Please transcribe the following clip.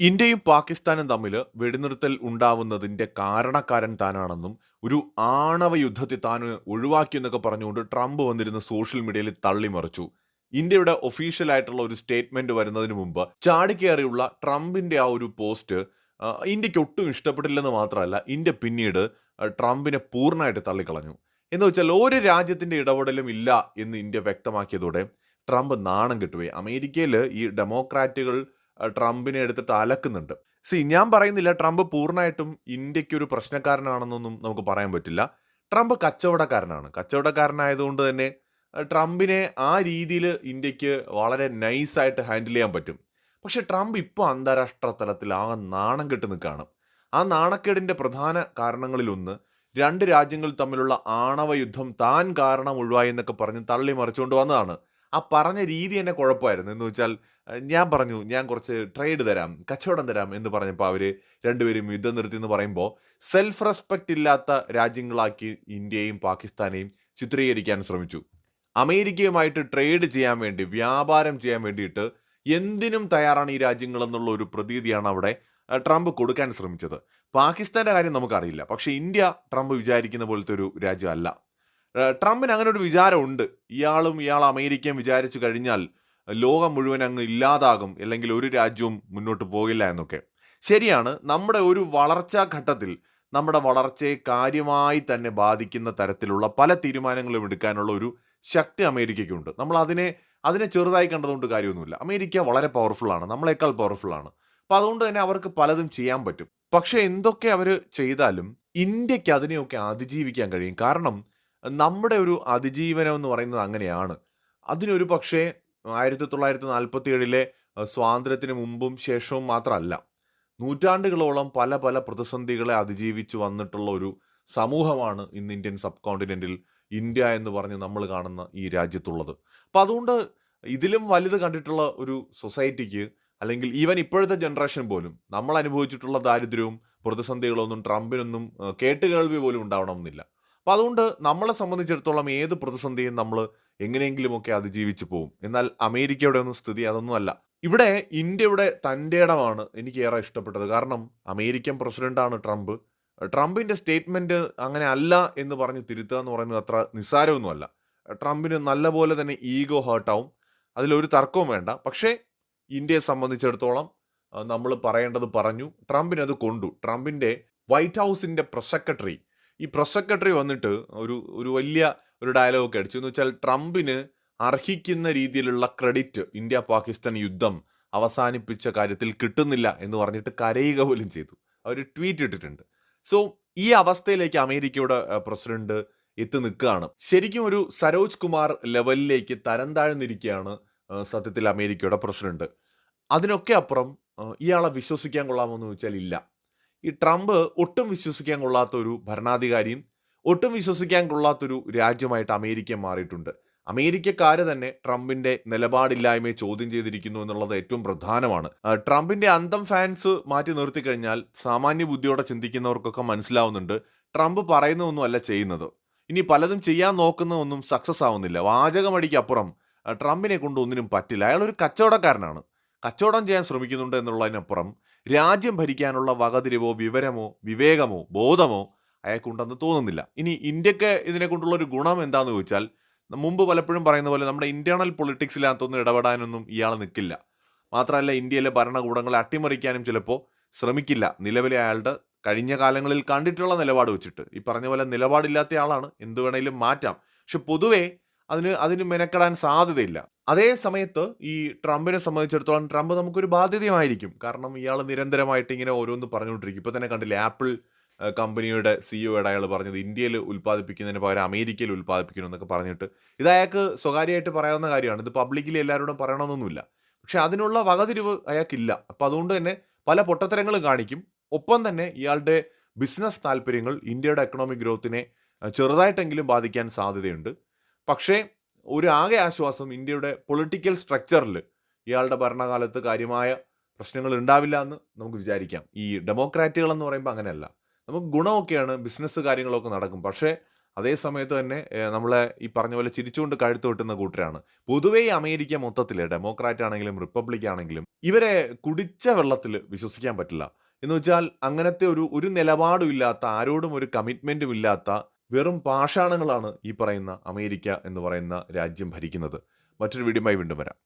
ഇന്ത്യയും പാകിസ്ഥാനും തമ്മിൽ വെടിനിർത്തൽ ഉണ്ടാവുന്നതിന്റെ കാരണക്കാരൻ താനാണെന്നും ഒരു ആണവ യുദ്ധത്തെ താൻ ഒഴിവാക്കി എന്നൊക്കെ പറഞ്ഞുകൊണ്ട് ട്രംപ് വന്നിരുന്ന സോഷ്യൽ മീഡിയയിൽ തള്ളിമറിച്ചു. ഇന്ത്യയുടെ ഒഫീഷ്യൽ ആയിട്ടുള്ള ഒരു സ്റ്റേറ്റ്മെന്റ് വരുന്നതിന് മുമ്പ് ചാടിക്കേറിയുള്ള ട്രംപിന്റെ ആ ഒരു പോസ്റ്റ് ഇന്ത്യയ്ക്ക് ഒട്ടും ഇഷ്ടപ്പെട്ടില്ലെന്ന് മാത്രമല്ല ഇന്ത്യ പിന്നീട് ട്രംപിനെ പൂർണമായിട്ട് തള്ളിക്കളഞ്ഞു. എന്ന് വെച്ചാൽ ഒരു രാജ്യത്തിന്റെ ഇടപെടലും ഇല്ല എന്ന് ഇന്ത്യ വ്യക്തമാക്കിയതോടെ ട്രംപ് നാണം കിട്ടുപോയി. അമേരിക്കയിൽ ഈ ഡെമോക്രാറ്റുകൾ ട്രംപിനെ എടുത്തിട്ട് അലക്കുന്നുണ്ട്. സി ഞാൻ പറയുന്നില്ല ട്രംപ് പൂർണമായിട്ടും ഇന്ത്യയ്ക്ക് ഒരു പ്രശ്നക്കാരനാണെന്നൊന്നും നമുക്ക് പറയാൻ പറ്റില്ല. ട്രംപ് കച്ചവടക്കാരനാണ്. കച്ചവടക്കാരനായതുകൊണ്ട് തന്നെ ട്രംപിനെ ആ രീതിയിൽ ഇന്ത്യയ്ക്ക് വളരെ നൈസായിട്ട് ഹാൻഡിൽ ചെയ്യാൻ പറ്റും. പക്ഷെ ട്രംപ് ഇപ്പോൾ അന്താരാഷ്ട്ര തലത്തിൽ ആകെ നാണം കെട്ട് നിൽക്കുകയാണ്. ആ നാണക്കേടിന്റെ പ്രധാന കാരണങ്ങളിലൊന്ന് രണ്ട് രാജ്യങ്ങൾ തമ്മിലുള്ള ആണവ യുദ്ധം താൻ കാരണം ഒഴിവായി എന്നൊക്കെ പറഞ്ഞ് തള്ളി മറിച്ചുകൊണ്ട് വന്നതാണ്. ആ പറഞ്ഞ രീതി തന്നെ കുഴപ്പമായിരുന്നു. എന്ന് വെച്ചാൽ ഞാൻ പറഞ്ഞു ഞാൻ കുറച്ച് ട്രേഡ് തരാം കച്ചവടം തരാം എന്ന് പറഞ്ഞപ്പോൾ അവർ രണ്ടുപേരും യുദ്ധം നിർത്തി എന്ന് പറയുമ്പോൾ സെൽഫ് റെസ്പെക്റ്റ് ഇല്ലാത്ത രാജ്യങ്ങളാക്കി ഇന്ത്യയും പാകിസ്ഥാനെയും ചിത്രീകരിക്കാൻ ശ്രമിച്ചു. അമേരിക്കയുമായിട്ട് ട്രേഡ് ചെയ്യാൻ വേണ്ടി വ്യാപാരം ചെയ്യാൻ വേണ്ടിയിട്ട് എന്തിനും തയ്യാറാണ് ഈ രാജ്യങ്ങൾ എന്നുള്ള ഒരു പ്രതീതിയാണ് അവിടെ ട്രംപ് കൊടുക്കാൻ ശ്രമിച്ചത്. പാകിസ്ഥാന്റെ കാര്യം നമുക്കറിയില്ല. പക്ഷേ ഇന്ത്യ ട്രംപ് വിചാരിക്കുന്ന പോലത്തെ ഒരു രാജ്യമല്ല. ട്രംപിന് അങ്ങനെ ഒരു വിചാരമുണ്ട്. ഇയാളും ഇയാൾ അമേരിക്കയും വിചാരിച്ചു കഴിഞ്ഞാൽ ലോകം മുഴുവൻ അങ്ങ് ഇല്ലാതാകും അല്ലെങ്കിൽ ഒരു രാജ്യവും മുന്നോട്ട് പോകില്ല എന്നൊക്കെ. ശരിയാണ് നമ്മുടെ ഒരു വളർച്ചാ ഘട്ടത്തിൽ നമ്മുടെ വളർച്ചയെ കാര്യമായി തന്നെ ബാധിക്കുന്ന തരത്തിലുള്ള പല തീരുമാനങ്ങളും എടുക്കാനുള്ള ഒരു ശക്തി അമേരിക്കയ്ക്കുണ്ട്. നമ്മൾ അതിനെ അതിനെ ചെറുതായി കണ്ടതുകൊണ്ട് കാര്യമൊന്നുമില്ല. അമേരിക്ക വളരെ പവർഫുള്ളാണ് നമ്മളെക്കാൾ പവർഫുള്ളാണ് ആണ്. അപ്പൊ അതുകൊണ്ട് തന്നെ അവർക്ക് പലതും ചെയ്യാൻ പറ്റും. പക്ഷേ എന്തൊക്കെ അവർ ചെയ്താലും ഇന്ത്യയ്ക്ക് അതിനെയൊക്കെ അതിജീവിക്കാൻ കഴിയും. കാരണം നമ്മുടെ ഒരു അതിജീവനം എന്ന് പറയുന്നത് അങ്ങനെയാണ്. അതിനൊരു പക്ഷേ ആയിരത്തി തൊള്ളായിരത്തി നാൽപ്പത്തി ഏഴിലെ സ്വാതന്ത്ര്യത്തിന് മുമ്പും ശേഷവും മാത്രമല്ല നൂറ്റാണ്ടുകളോളം പല പല പ്രതിസന്ധികളെ അതിജീവിച്ച് വന്നിട്ടുള്ള ഒരു സമൂഹമാണ് ഇന്ന് ഇന്ത്യൻ സബ് കോണ്ടിനെന്റിൽ ഇന്ത്യ എന്ന് പറഞ്ഞ് നമ്മൾ കാണുന്ന ഈ രാജ്യത്തുള്ളത്. അപ്പം അതുകൊണ്ട് ഇതിലും വലുത് കണ്ടിട്ടുള്ള ഒരു സൊസൈറ്റിക്ക് അല്ലെങ്കിൽ ഈവൻ ഇപ്പോഴത്തെ ജനറേഷൻ പോലും നമ്മൾ അനുഭവിച്ചിട്ടുള്ള ദാരിദ്ര്യവും പ്രതിസന്ധികളൊന്നും ട്രംപിനൊന്നും കേട്ടുകേൾവി പോലും ഉണ്ടാവണമെന്നില്ല. അപ്പം അതുകൊണ്ട് നമ്മളെ സംബന്ധിച്ചിടത്തോളം ഏത് പ്രതിസന്ധിയും നമ്മൾ എങ്ങനെയെങ്കിലുമൊക്കെ അതിജീവിച്ച് പോകും എന്നാൽ അമേരിക്കയുടെ ഒന്നും സ്ഥിതി അതൊന്നുമല്ല ഇവിടെ ഇന്ത്യയുടെ തന്റെ ഇടമാണ് എനിക്ക് ഏറെ ഇഷ്ടപ്പെട്ടത്. കാരണം അമേരിക്കൻ പ്രസിഡന്റാണ് ട്രംപ്. ട്രംപിന്റെ സ്റ്റേറ്റ്മെന്റ് അങ്ങനെ അല്ല എന്ന് പറഞ്ഞ് തിരുത്തുക എന്ന് പറയുന്നത് അത്ര നിസ്സാരമൊന്നുമല്ല ട്രംപിന് നല്ലപോലെ തന്നെ ഈഗോ ഹേർട്ടാവും. അതിലൊരു തർക്കവും വേണ്ട. പക്ഷേ ഇന്ത്യയെ സംബന്ധിച്ചിടത്തോളം നമ്മൾ പറയേണ്ടത് പറഞ്ഞു. ട്രംപിനത് കൊണ്ടു. ട്രംപിന്റെ വൈറ്റ് ഹൗസിന്റെ പ്രസ് സെക്രട്ടറി ഈ പ്രസ് സെക്രട്ടറി വന്നിട്ട് ഒരു ഒരു വലിയ ഒരു ഡയലോഗ് അടിച്ചു. എന്ന് വെച്ചാൽ ട്രംപിന് അർഹിക്കുന്ന രീതിയിലുള്ള ക്രെഡിറ്റ് ഇന്ത്യ പാകിസ്ഥാൻ യുദ്ധം അവസാനിപ്പിച്ച കാര്യത്തിൽ കിട്ടുന്നില്ല എന്ന് പറഞ്ഞിട്ട് കരയുക പോലും ചെയ്തു. അവർ ട്വീറ്റ് ഇട്ടിട്ടുണ്ട്. സോ ഈ അവസ്ഥയിലേക്ക് അമേരിക്കയുടെ പ്രസിഡന്റ് എത്തി നിൽക്കുകയാണ്. ശരിക്കും ഒരു സരോജ് കുമാർ ലെവലിലേക്ക് തരം താഴ്ന്നിരിക്കുകയാണ് സത്യത്തിൽ അമേരിക്കയുടെ പ്രസിഡന്റ് അതിനൊക്കെ അപ്പുറം ഇയാളെ വിശ്വസിക്കാൻ കൊള്ളാമെന്ന് ചോദിച്ചാൽ ഇല്ല. ഈ ട്രംപ് ഒട്ടും വിശ്വസിക്കാൻ കൊള്ളാത്ത ഒരു ഭരണാധികാരിയും ഒട്ടും വിശ്വസിക്കാൻ കൊള്ളാത്തൊരു രാജ്യമായിട്ട് അമേരിക്ക മാറിയിട്ടുണ്ട്. അമേരിക്കക്കാര് തന്നെ ട്രംപിന്റെ നിലപാടില്ലായ്മയെ ചോദ്യം ചെയ്തിരിക്കുന്നു എന്നുള്ളത് ഏറ്റവും പ്രധാനമാണ്. ട്രംപിന്റെ അന്തം ഫാൻസ് മാറ്റി നിർത്തി കഴിഞ്ഞാൽ സാമാന്യ ബുദ്ധിയോടെ ചിന്തിക്കുന്നവർക്കൊക്കെ മനസ്സിലാവുന്നുണ്ട് ട്രംപ് പറയുന്നതൊന്നും അല്ല ചെയ്യുന്നത്. ഇനി പലതും ചെയ്യാൻ നോക്കുന്നതൊന്നും സക്സസ് ആവുന്നില്ല. വാചകമടിക്കപ്പുറം ട്രംപിനെ കൊണ്ട് ഒന്നിനും പറ്റില്ല. അയാൾ ഒരു കച്ചവടക്കാരനാണ്. കച്ചവടം ചെയ്യാൻ ശ്രമിക്കുന്നുണ്ട് എന്നുള്ളതിനപ്പുറം രാജ്യം ഭരിക്കാനുള്ള വകതിരിവോ വിവരമോ വിവേകമോ ബോധമോ അയാൾക്കുണ്ടെന്ന് തോന്നുന്നില്ല. ഇനി ഇന്ത്യയ്ക്ക് ഇതിനെ കൊണ്ടുള്ള ഒരു ഗുണം എന്താന്ന് ചോദിച്ചാൽ മുമ്പ് പലപ്പോഴും പറയുന്ന പോലെ നമ്മുടെ ഇന്റേണൽ പൊളിറ്റിക്സിനകത്തൊന്നും ഇടപെടാനൊന്നും ഇയാൾ നിൽക്കില്ല മാത്രമല്ല ഇന്ത്യയിലെ ഭരണകൂടങ്ങളെ അട്ടിമറിക്കാനും ചിലപ്പോൾ ശ്രമിക്കില്ല. നിലവിലെ അയാളുടെ കഴിഞ്ഞ കാലങ്ങളിൽ കണ്ടിട്ടുള്ള നിലപാട് വെച്ചിട്ട്. ഈ പറഞ്ഞ പോലെ നിലപാടില്ലാത്ത ആളാണ്. എന്ത് വേണേലും മാറ്റാം. പക്ഷെ പൊതുവേ അതിന് അതിന് മെനക്കെടാൻ സാധ്യതയില്ല. അതേ സമയത്ത് ഈ ട്രംപിനെ സംബന്ധിച്ചിടത്തോളം ട്രംപ് നമുക്കൊരു ബാധ്യതയുമായിരിക്കും. കാരണം ഇയാൾ നിരന്തരമായിട്ട് ഇങ്ങനെ ഓരോന്ന് പറഞ്ഞുകൊണ്ടിരിക്കും. ഇപ്പൊ തന്നെ കണ്ടില്ലേ ആപ്പിൾ കമ്പനിയുടെ സിഇഒയുടെ അയാൾ പറഞ്ഞത് ഇന്ത്യയിൽ ഉൽപ്പാദിപ്പിക്കുന്നതിന് പകരം അമേരിക്കയിൽ ഉൽപ്പാദിപ്പിക്കണം എന്നൊക്കെ പറഞ്ഞിട്ട്. ഇത് അയാൾക്ക് സ്വകാര്യമായിട്ട് പറയാവുന്ന കാര്യമാണ്. ഇത് പബ്ലിക്കിൽ എല്ലാവരോടും പറയണമെന്നൊന്നുമില്ല. പക്ഷെ അതിനുള്ള വകതിരിവ് അയാൾക്കില്ല. അപ്പം അതുകൊണ്ട് തന്നെ പല പൊട്ടത്തരങ്ങളും കാണിക്കും. ഒപ്പം തന്നെ ഇയാളുടെ ബിസിനസ് താല്പര്യങ്ങൾ ഇന്ത്യയുടെ എക്കണോമിക് ഗ്രോത്തിനെ ചെറുതായിട്ടെങ്കിലും ബാധിക്കാൻ സാധ്യതയുണ്ട്. പക്ഷേ ഒരു ആകെ ആശ്വാസം ഇന്ത്യയുടെ പൊളിറ്റിക്കൽ സ്ട്രക്ചറിൽ ഇയാളുടെ ഭരണകാലത്ത് കാര്യമായ പ്രശ്നങ്ങൾ ഉണ്ടാവില്ല എന്ന് നമുക്ക് വിചാരിക്കാം. ഈ ഡെമോക്രാറ്റുകൾ എന്ന് പറയുമ്പോൾ അങ്ങനെയല്ല. നമുക്ക് ഗുണമൊക്കെയാണ് ബിസിനസ് കാര്യങ്ങളൊക്കെ നടക്കും. പക്ഷേ അതേ സമയത്ത് തന്നെ നമ്മളെ ഈ പറഞ്ഞ പോലെ ചിരിച്ചുകൊണ്ട് കഴുത്ത് വെട്ടുന്ന കൂട്ടരാണ്. പൊതുവേ അമേരിക്ക മൊത്തത്തിൽ ഡെമോക്രാറ്റ് ആണെങ്കിലും റിപ്പബ്ലിക് ആണെങ്കിലും ഇവരെ കുടിച്ച വെള്ളത്തിൽ വിശ്വസിക്കാൻ പറ്റില്ല. എന്ന് വെച്ചാൽ അങ്ങനത്തെ ഒരു ഒരു നിലപാടും ഇല്ലാത്ത ആരോടും ഒരു കമ്മിറ്റ്മെന്റും ഇല്ലാത്ത വെറും പാഷാണങ്ങളാണ് ഈ പറയുന്ന അമേരിക്ക എന്ന് പറയുന്ന രാജ്യം ഭരിക്കുന്നത്. മറ്റൊരു വീഡിയോയുമായി വീണ്ടും വരാം.